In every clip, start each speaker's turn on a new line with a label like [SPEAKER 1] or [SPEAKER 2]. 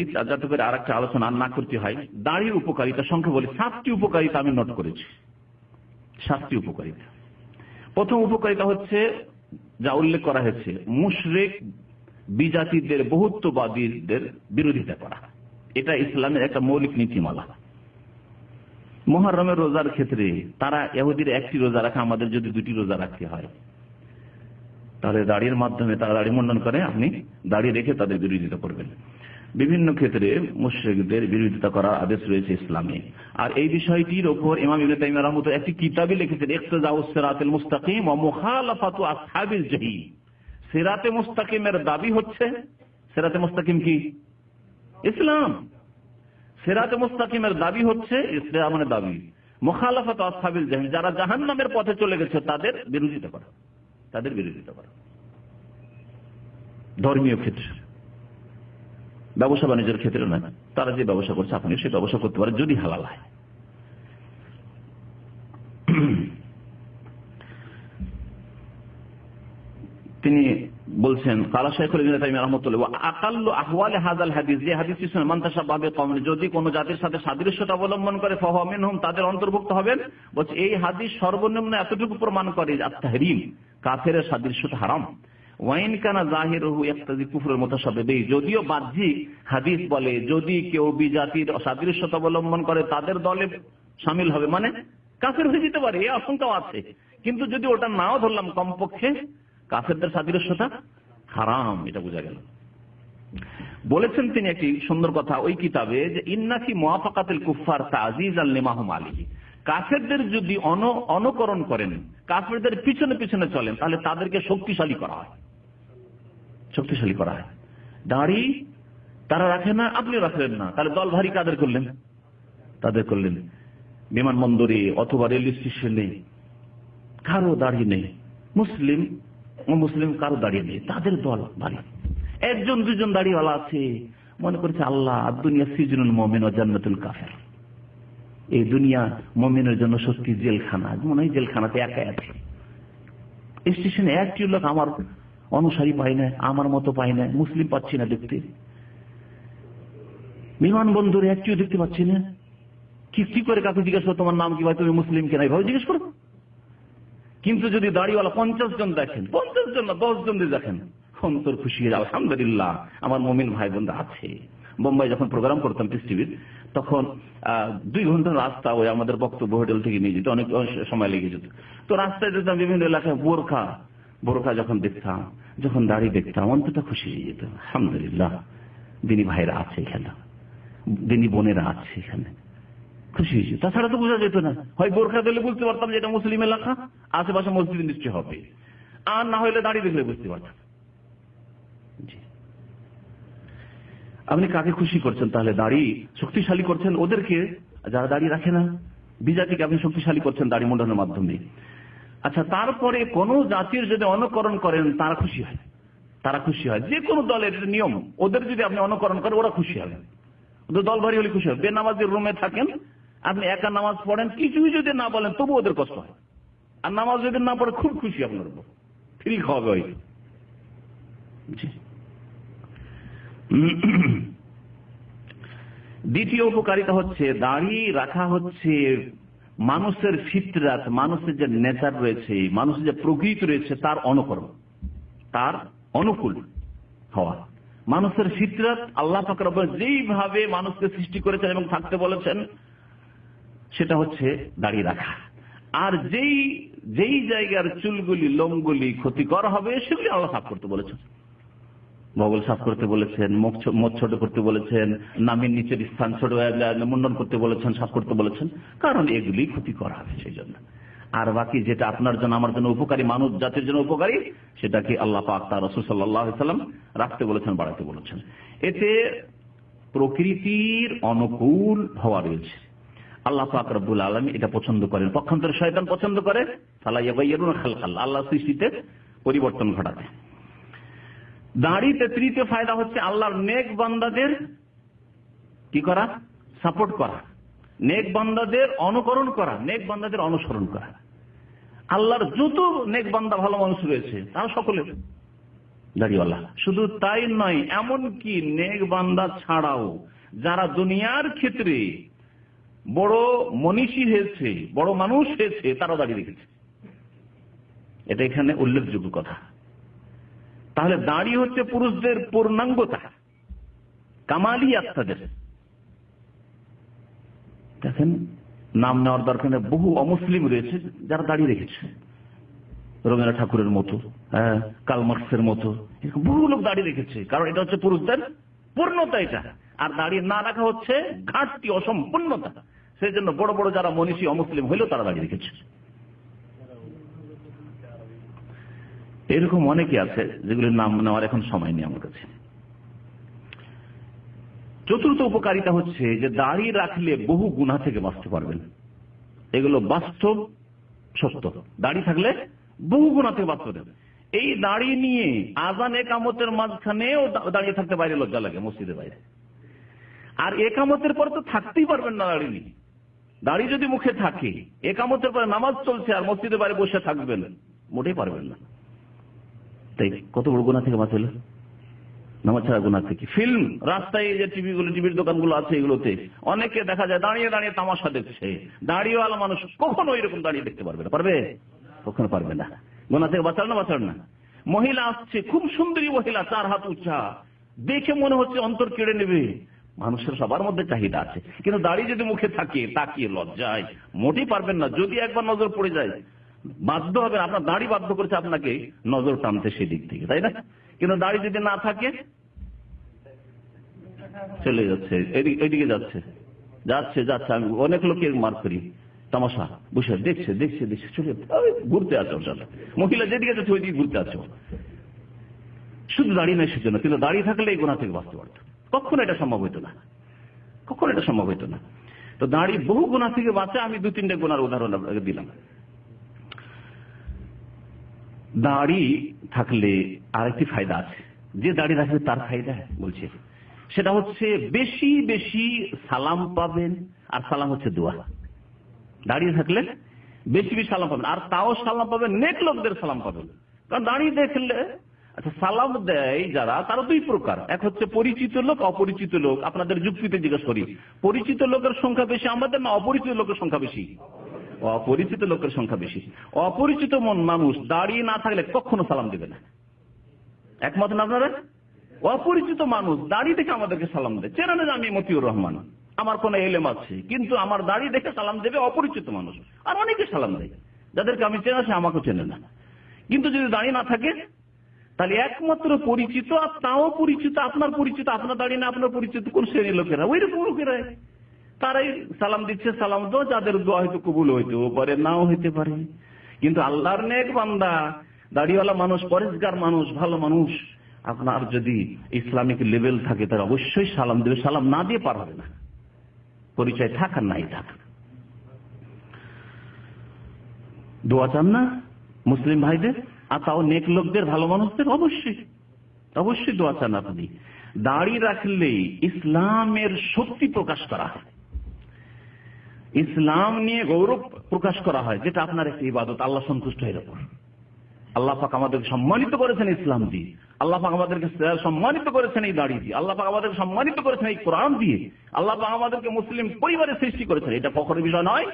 [SPEAKER 1] যাতে করে আর একটা আলোচনা না করতে হয়। দাড়ির উপকারিতা সংখ্যা বলি, সাতটি উপকারিতা আমি নোট করেছি। সাতটি উপকারিতা। প্রথম উপকারিতা হচ্ছে যা উল্লেখ করা হয়েছে, মুশরেক বিজাতিদের, বহুত্ববাদীদের বিরোধিতা করা। এটা ইসলামের একটা মৌলিক নীতিমালা। মহারমের রোজার ক্ষেত্রে তারা এহুদির একটি রোজা রাখা, আমাদের যদি দুটি রোজা রাখতে হয়। তাহলে দাড়ির মাধ্যমে তারা দাড়ি মন্ডন করে, আপনি দাড়ি রেখে তাদের বিরোধিতা করবেন। বিভিন্ন ক্ষেত্রে মুশ্রিকদের বিরোধিতা করার আদেশ রয়েছে ইসলামে। আর এই বিষয়টির ওপর ইমাম ইবনে তাইমিয়া রাহমাতুল্লাহ একটি কিতাবই লিখেছেন ইকতিজাউস সিরাতুল মুস্তাকিম ওয়া মুখালাফাতু আসহাবিল জাহিল। সিরাতে মুস্তাকিমের দাবি হচ্ছে, সিরাতে মুস্তাকিম কি? ইসলাম। সিরাতে মুস্তাকিমের দাবি হচ্ছে ইসলামের দাবি, মুখালাফাত আসহাবিল জাহিল, যারা জাহান্নামের পথে চলে গেছে, তাদের বিরোধিতা করা, তাদের বিরোধিতা করা। ধর্মীয় ক্ষেত্রে। ব্যবসা বাণিজ্যের ক্ষেত্রে নয়। তারা যে ব্যবসা করছে আপনি সে ব্যবসা করতে পারেন যদি হালাল হয়। তিনি বলছেন, কালা আকাল্লু আহওয়ালে হাজাল হাদিস। যে হাদিস যদি কোন জাতির সাথে সাদৃশ্যতা অবলম্বন করে ফহমিন হুম তাদের অন্তর্ভুক্ত হবেন। বলছে, এই হাদিস সর্বনিম্ন এতটুকু প্রমাণ করে তাহরিম কাফের সাদৃশ্যতা হারাম। ওয়াইন কানা জাহির কুফরের মতো সবে যদিও বাহ্যিক হাদিস বলে, যদি কেউ বিজাতির সাদৃশ্যতা অবলম্বন করে, তাদের দলে সামিল হবে। মানে কাফের হয়ে যেতে পারে, এই আশঙ্কাও আছে। কিন্তু যদি ওটা নাও ধরলাম কমপক্ষে, কাফেরদের সাদৃশ্যতা হারাম, এটা বোঝা গেল। বলেছেন তিনি একটি সুন্দর কথা ওই কিতাবে যে ইন্নাকি মোয়াফাকাতিল কুফার তাজিজ আল নেমাহম আলী কাফেরদের যদি অনুকরণ করেন, কাফেরদের পিছনে পিছনে চলেন, তাহলে তাদেরকে শক্তিশালী করা হয়। শক্তিশালী করা হয়। দাড়ি তারা রাখে না আপনি রাখলেন না। তাহলে দল ভারী কাদের করলেন? তাদের করলেন বিমানবন্দরে অথবা রেল স্টেশনে। কারও দাড়ি নেই। মুসলিম মুসলিম কারও দাঁড়িয়ে নেই। তাদের দল ভারী। একজন দুজন দাঁড়িয়েওয়ালা আছে। মনে করছে আল্লাহ দুনিয়া সিজনুল মমিন ও জান্নাতুল কাফের। এই দুনিয়া মমিনের জন্য সত্যি জেলখানা। মনে হয় জেলখানাতে একাই আছে। স্টেশনে একটি লোক আমার অনুসারী পাই না, আমার মতো পাই না, মুসলিম পাচ্ছি না দেখতে। বিমানবন্দরে একটিও দেখতে পাচ্ছি না। কি করে কাকে জিজ্ঞেস করো, তোমার নাম কি ভাই? তুমি মুসলিম কেনা এইভাবে জিজ্ঞেস করো। কিন্তু যদি দাড়িওয়ালা পঞ্চাশ জন দেখেন, পঞ্চাশ জন না, দশ জন দেখেন, অন্তর খুশি হয়ে আলহামদুলিল্লাহ, আমার মমিন ভাই বোনরা আছে। বোম্বাই যখন প্রোগ্রাম করতাম পিস টিভির তখন দুই ঘণ্টার রাস্তা ওই আমাদের বক্তব্য হোটেল থেকে নিয়ে যেত, অনেক সময় লেগে যেত। তো রাস্তায় যেতাম বিভিন্ন এলাকায় বোরখা বোরখা যখন দেখতাম যখন দাড়ি দেখতাম অন্তটা খুশি হয়ে যেত আলহামদুলিল্লাহ, দিনী ভাইরা আছে এখানে। দিনী বোনেরা আছে এখানে। খুশি হয়েছে তাছাড়া তো বোঝা যেত না। হয় বোরখা দিলে বুঝতে পারতাম যে এটা মুসলিম এলাকা, আশেপাশে মসজিদ নিশ্চয় হবে। আর না হলে দাঁড়িয়ে দেখলে বুঝতে পারতাম। আপনি কাকে খুশি করছেন? তাহলে দাড়ি শক্তিশালী করছেন ওদেরকে। যারা দাড়ি রাখে না, বিজাতিকে আপনি শক্তিশালী করছেন দাড়ি মন্ডনের মাধ্যমে। আচ্ছা তারপরে কোন জাতির যদি অনুকরণ করেন, তারা খুশি হয়। তারা খুশি হয়। যে কোনো দলের নিয়ম। ওদের যদি আপনি অনুকরণ করেন, ওরা খুশি হবে। ওদের দল ভারী হলে খুশি হবে। বেনামাজির রুমে থাকেন, আপনি একা নামাজ পড়েন, কিছুই যদি না বলেন তবু ওদের কষ্ট হয়। আর নামাজ যদি না পড়ে, খুব খুশি আপনার উপর। ফ্রি খাওয়াবে ওই দ্বিতীয় উপকারিতা হচ্ছে, দাড়ি রাখা হচ্ছে মানুষের ফিতরাত, মানুষের যে নেচার রয়েছে, মানুষের যে প্রকৃতি রয়েছে, তার অনুকরণ, তার অনুকূল হওয়া। মানুষের ফিতরাত আল্লাহ পাকর যেইভাবে মানুষকে সৃষ্টি করেছেন এবং থাকতে বলেছেন, সেটা হচ্ছে দাড়ি রাখা। আর যেই যেই জায়গার চুলগুলি, লোমগুলি ক্ষতিকর হবে, সেগুলি আল্লাহ সাফ করতে বলেছেন। বগল সাফ করতে বলেছেন, মুখ ছোট করতে বলেছেন, নামের নিচের স্থান ছোট মুন্ডন করতে বলেছেন, সাফ করতে বলেছেন। কারণ এগুলি ক্ষতিকর হবে সেই জন্য আর বাকি যেটা আপনার জন্য, আমার জন্য উপকারী, মানুষ, জাতির জন্য উপকারী, সেটাকে আল্লাহ পাক তার রসুল সাল্লাম রাখতে বলেছেন, বাড়াতে বলেছেন। এতে প্রকৃতির অনুকূল হওয়া রয়েছে। আল্লাহ পাক রব্বুল আলমী এটা পছন্দ করেন। পক্ষান্তরে শয়তান পছন্দ করে আল্লাহ সৃষ্টিতে পরিবর্তন ঘটাতে। দাঁড়িতে তৃতীয় ফায়দা হচ্ছে আল্লাহর নেক বান্দাদের কি করা? সাপোর্ট করা। নেক বান্দাদের অনুকরণ করা, নেক বান্দাদের অনুসরণ করা। আল্লাহর যত নেক বান্দা ভালো মানুষ রয়েছে, তারা সকলে দাড়িওয়ালা। শুধু তাই নয় এমন কি নেক বান্দা ছাড়াও যারা দুনিয়ার ক্ষেত্রে বড় মনীষী হয়েছে, বড় মানুষ হয়েছে তারা দাঁড়িয়ে রেখেছে। এটা এখানে উল্লেখযোগ্য কথা। তাহলে দাঁড়িয়ে হচ্ছে পুরুষদের পূর্ণাঙ্গতা। কামালি আত্মাদের দেখেন, নাম নেওয়ার দরকার বহু অমুসলিম রয়েছে যারা দাঁড়িয়ে রেখেছে। রবীন্দ্রনাথ ঠাকুরের মতো হ্যাঁ কালমার্কসের মতো বহু লোক দাঁড়িয়ে রেখেছে। কারণ এটা হচ্ছে পুরুষদের পূর্ণতা এটা। আর দাঁড়িয়ে না রাখা হচ্ছে ঘাটতি, অসম্পূর্ণতা। সেই জন্য বড় বড় যারা মনীষী, অমুসলিম হইলেও তারা দাঁড়িয়ে রেখেছে। এরকম অনেকে আছে যেগুলির নাম নেওয়ার এখন সময় নেই আমার কাছে। চতুর্থ উপকারিতা হচ্ছে যে দাড়ি রাখলে বহু গুণা থেকে বাঁচতে পারবেন। এগুলো বাস্তব সত্য। দাড়ি থাকলে বহু গুণা থেকে বাঁচতে পারবেন। এই দাড়ি নিয়ে আজান একামতের মাঝখানেও দাঁড়িয়ে থাকতে বাইরে লজ্জা লাগে, মসজিদের বাইরে। আর একামতের পর তো থাকতেই পারবেন না দাড়ি নিয়ে। দাড়ি যদি মুখে থাকে, একামতের পরে নামাজ চলছে আর মসজিদের বাইরে বসে থাকবেন, মোটেই পারবেন না। তাই কত বড় গুণা থেকে বাঁচল? নামাজ ছাড়া গুণা থেকে। ফিল্ম, রাস্তায় যে টিভি গুলো টিভির দোকানগুলো আছে এগুলোতে অনেকে দেখা যায় দাঁড়িয়ে দাঁড়িয়ে তামাশা দেখছে। দাঁড়িয়েওয়ালা মানুষ কখনো এরকম দাঁড়িয়ে দেখতে পারবে না। পারবে? কখনো পারবে না। গোনা থেকে বাঁচাল না বাঁচাল না। মহিলা আসছে, খুব সুন্দরী মহিলা, চার হাত উঁচা। দেখে মনে হচ্ছে অন্তর কেড়ে নেবে। মানুষের সবার মধ্যে চাহিদা আছে। কিন্তু দাড়ি যদি মুখে থাকে, তাকিয়ে লজ্জায়। মোটেই পারবেন না। যদি একবার নজর পড়ে যায় বাধ্য হবে, আপনার দাড়ি বাধ্য করেছে আপনাকে নজর টানতে সেদিক থেকে, তাই না? কিন্তু দাড়ি যদি না থাকে, চলে যাচ্ছে, এদিকে যাচ্ছে যাচ্ছে যাচ্ছে, আমি অনেক লোকের মার করি, তামাশা, বসে, দেখছে দেখছে দেখছে, চলে ঘুরতে আছে মহিলা যেদিকে যাচ্ছে, ওইদিকে ঘুরতে আছে শুধু দাঁড়িয়ে নেই সেজন্য, কিন্তু দাঁড়িয়ে থাকলে এই গোনা থেকে বাঁচতে পারত। কখনো এটা সম্ভব হইতো না। কখনো এটা সম্ভব হইতো না। তো দাঁড়িয়ে বহু গুণা থেকে বাঁচে, আমি দু তিনটে গোনার উদাহরণ আপনাকে দিলাম। দাড়ি থাকলে আরেকটি ফায়দা আছে। যে দাড়ি রাখবে তার ফায়দা বলছে। সেটা হচ্ছে বেশি বেশি সালাম পাবেন, আর সালাম হচ্ছে দোয়া। দাঁড়িয়ে থাকলে বেশি বেশি সালাম পাবেন, আর তাও সালাম পাবেন, নেক লোকদের সালাম পাবেন। কারণ দাঁড়িয়ে দেখলে আচ্ছা সালাম দেয় যারা, তারা দুই প্রকার। এক হচ্ছে পরিচিত লোক, অপরিচিত লোক। আপনাদের যুক্তিতে জিজ্ঞেস করি, পরিচিত লোকের সংখ্যা বেশি আমাদের না অপরিচিত লোকের সংখ্যা বেশি? অপরিচিত লোকের সংখ্যা বেশি। অপরিচিত মন মানুষ দাঁড়িয়ে না থাকলে কখনো সালাম দেবে না। একমত না আপনারা? অপরিচিত মানুষ দাড়ি দেখে আমাদেরকে সালাম দেয়। চেনা না আমি মতিউর রহমান। আমার কোন এলেম আছে, কিন্তু আমার দাড়ি দেখে সালাম দেবে অপরিচিত মানুষ। আর অনেকে সালাম দেয়। যাদেরকে আমি চেনা, সে আমাকে চেনে না। কিন্তু যদি দাঁড়িয়ে না থাকে, তাহলে একমাত্র পরিচিত আর তাও পরিচিত, আপনার পরিচিত, আপনার দাঁড়িয়ে না, আপনার পরিচিত কোন শ্রেণির লোকেরা? ওই রকম লোকেরা তারাই সালাম দিচ্ছে, সালাম তো যাদের দোয়া হয়তো কবুল হইতেও পারে, নাও হইতে পারে। কিন্তু আল্লাহর নেক বান্দা, দাড়িওয়ালা মানুষ পরিষ্কার মানুষ, ভালো মানুষ, আপনার যদি ইসলামিক লেভেল থাকে তাহলে অবশ্যই সালাম দেবে। সালাম না দিয়ে পার হবে না। পরিচয় থাক আর নাই থাক। দোয়া চান না মুসলিম ভাইদের? আর তাও নেক লোকদের, ভালো মানুষদের? অবশ্যই। অবশ্যই দোয়া চান আপনি। দাড়ি রাখলেই ইসলামের শক্তি প্রকাশ করা হয়। ইসলাম নিয়ে গৌরব প্রকাশ করা হয়, যেটা আপনার একটি ইবাদত, আল্লাহ সন্তুষ্ট এর উপর। আল্লাহ পাক আমাদেরকে সম্মানিত করেছেন ইসলাম দিয়ে। আল্লাহ পাক আমাদেরকে সম্মানিত করেছেন এই দাড়ি দিয়ে। আল্লাহ পাক আমাদেরকে সম্মানিত করেছেন এই কোরআন দিয়ে। আল্লাহ পাক আমাদেরকে মুসলিম পরিবারের সৃষ্টি করেছেন। এটা ফখরের বিষয় নয়,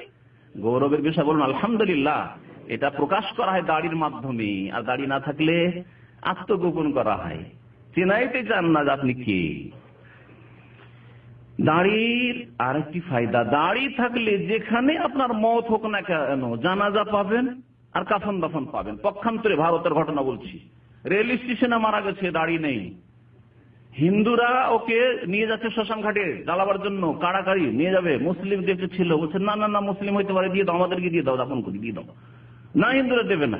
[SPEAKER 1] গৌরবের বিষয় বলুন, আলহামদুলিল্লাহ, এটা প্রকাশ করা হয় দাড়ির মাধ্যমে। আর দাড়ি না থাকলে আত্মগোপন করা হয়। চেনাইতে চান না যে আপনি কে? দাড়ির আরেকটি ফায়দা, দাড়ি থাকলে যেখানে আপনার মত হোক না কেন জানাজা পাবেন আর কাফন দাফন পাবেন। পক্ষান্তরে ভারতের ঘটনা বলছি। রেল স্টেশনে মারা গেছে, দাড়ি নেই। হিন্দুরা ওকে নিয়ে যাচ্ছে শ্মশান ঘাটে, জ্বালাবার জন্য কাড়াকাড়ি নিয়ে যাবে। মুসলিম দেখতে ছিল, বলছে, না না না, মুসলিম হইতে পারে, দিয়ে দাও, আমাদেরকে দিয়ে দাও, দাফন করি, দিয়ে দাও। না, হিন্দুরা দেবে না।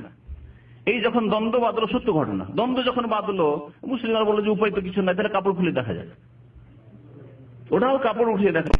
[SPEAKER 1] এই যখন দ্বন্দ্ব বাঁধলো, সত্য ঘটনা। দ্বন্দ্ব যখন বাঁধলো, মুসলিমরা বলল যে, উপায় তো কিছু না তাহলে কাপড় খুলে দেখা যায় ওটাও কাপড় উঠিয়ে দেখা।